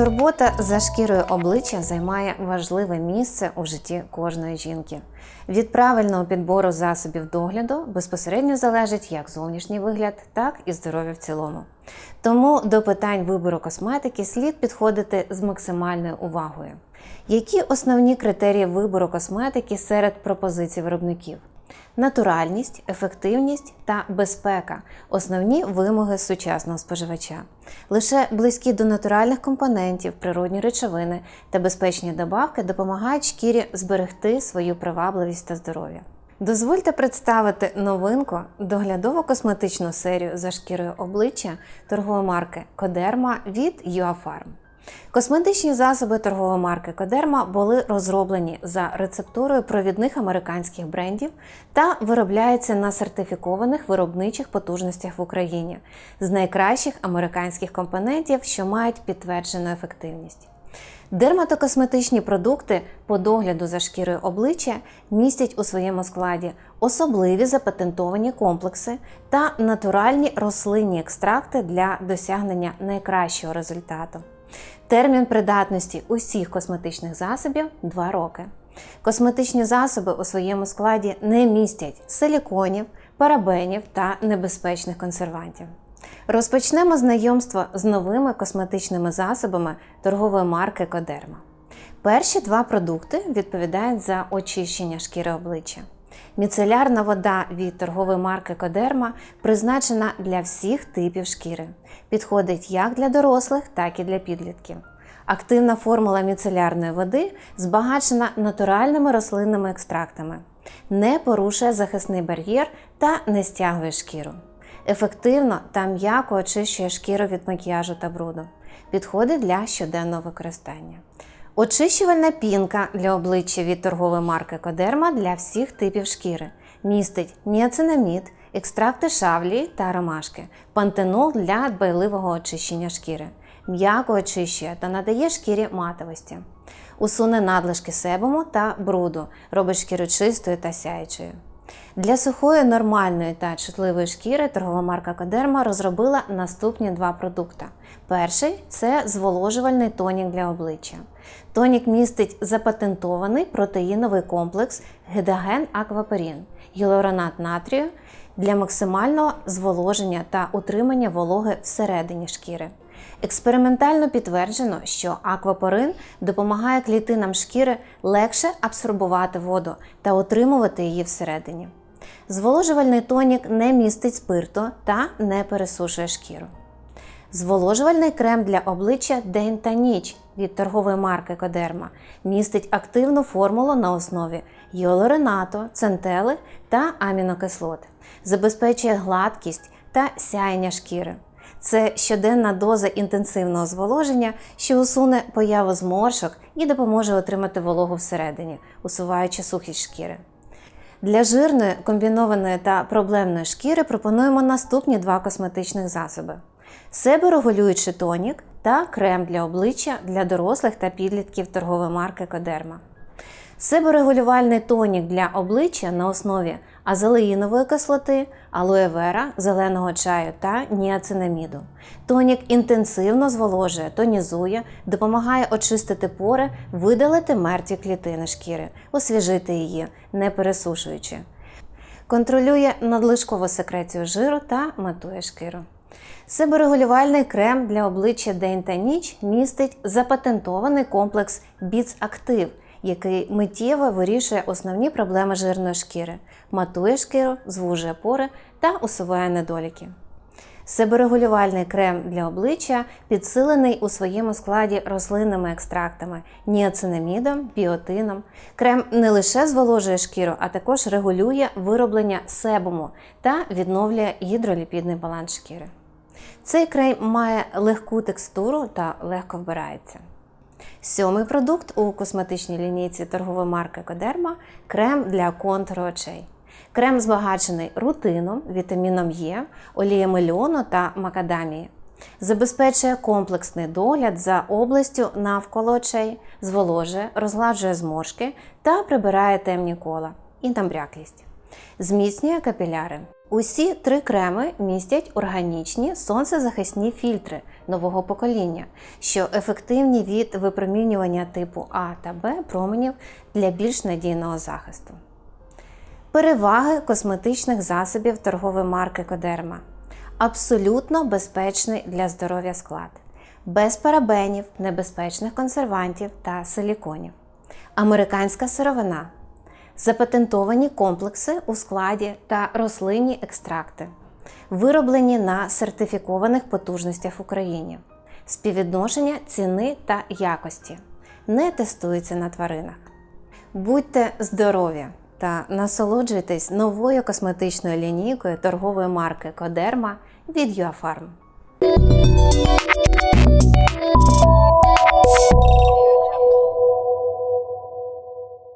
Турбота за шкірою обличчя займає важливе місце у житті кожної жінки. Від правильного підбору засобів догляду безпосередньо залежить як зовнішній вигляд, так і здоров'я в цілому. Тому до питань вибору косметики слід підходити з максимальною увагою. Які основні критерії вибору косметики серед пропозицій виробників? Натуральність, ефективність та безпека основні вимоги сучасного споживача. Лише близькі до натуральних компонентів, природні речовини та безпечні добавки допомагають шкірі зберегти свою привабливість та здоров'я. Дозвольте представити новинку доглядово косметичну серію за шкірою обличчя торгової марки Кодерма від Юафарм. Косметичні засоби торгової марки Кодерма були розроблені за рецептурою провідних американських брендів та виробляються на сертифікованих виробничих потужностях в Україні з найкращих американських компонентів, що мають підтверджену ефективність. Дерматокосметичні продукти по догляду за шкірою обличчя містять у своєму складі особливі запатентовані комплекси та натуральні рослинні екстракти для досягнення найкращого результату. Термін придатності усіх косметичних засобів 2 роки. Косметичні засоби у своєму складі не містять силіконів, парабенів та небезпечних консервантів. Розпочнемо знайомство з новими косметичними засобами торгової марки Кодерма. Перші два продукти відповідають за очищення шкіри обличчя. Міцелярна вода від торгової марки Кодерма призначена для всіх типів шкіри. Підходить як для дорослих, так і для підлітків. Активна формула міцелярної води збагачена натуральними рослинними екстрактами, не порушує захисний бар'єр та не стягує шкіру. Ефективно та м'яко очищує шкіру від макіяжу та бруду. Підходить для щоденного використання. Очищувальна пінка для обличчя від торгової марки Кодерма для всіх типів шкіри. Містить ніацинамід, екстракти шавлі та ромашки, пантенол для дбайливого очищення шкіри. М'яко очищує та надає шкірі матовості. Усуне надлишки себуму та бруду, робить шкіру чистою та сяючою. Для сухої, нормальної та чутливої шкіри торгова марка Кодерма розробила наступні два продукти. Перший це зволожувальний тонік для обличчя. Тонік містить запатентований протеїновий комплекс Гедаген Акваперін, гіалуронат натрію для максимального зволоження та утримання вологи всередині шкіри. Експериментально підтверджено, що аквапорин допомагає клітинам шкіри легше абсорбувати воду та утримувати її всередині. Зволожувальний тонік не містить спирту та не пересушує шкіру. Зволожувальний крем для обличчя День та ніч від торгової марки Кодерма містить активну формулу на основі гіалуринату, центели та амінокислот, забезпечує гладкість та сяєння шкіри. Це щоденна доза інтенсивного зволоження, що усуне появу зморшок і допоможе отримати вологу всередині, усуваючи сухість шкіри. Для жирної, комбінованої та проблемної шкіри пропонуємо наступні два косметичних засоби: себорегулюючий тонік та крем для обличчя для дорослих та підлітків торгової марки Кодерма. Себорегулювальний тонік для обличчя на основі азелеїнової кислоти, алоевера, зеленого чаю та ніацинаміду. Тонік інтенсивно зволожує, тонізує, допомагає очистити пори, видалити мертві клітини шкіри, освіжити її, не пересушуючи. Контролює надлишкову секрецію жиру та матує шкіру. Себорегулювальний крем для обличчя день та ніч містить запатентований комплекс Біц Актив, який миттєво вирішує основні проблеми жирної шкіри, матує шкіру, звужує пори та усуває недоліки. Себорегулювальний крем для обличчя підсилений у своєму складі рослинними екстрактами, ніацинамідом, біотином. Крем не лише зволожує шкіру, а також регулює вироблення себуму та відновлює гідроліпідний баланс шкіри. Цей крем має легку текстуру та легко вбирається. Сьомий продукт у косметичній лінійці торгової марки Кодерма крем для контуру очей. Крем збагачений рутином, вітаміном Е, оліями льону та макадамії. Забезпечує комплексний догляд за областю навколо очей, зволожує, розгладжує зморшки та прибирає темні кола і набряклість. Зміцнює капіляри. Усі три креми містять органічні сонцезахисні фільтри нового покоління, що ефективні від випромінювання типу А та Б променів для більш надійного захисту. Переваги косметичних засобів торгової марки Кодерма. Абсолютно безпечний для здоров'я склад, без парабенів, небезпечних консервантів та силіконів. Американська сировина. Запатентовані комплекси у складі та рослинні екстракти, вироблені на сертифікованих потужностях в Україні. Співвідношення ціни та якості не тестується на тваринах. Будьте здорові та насолоджуйтесь новою косметичною лінійкою торгової марки Кодерма від Юафарм.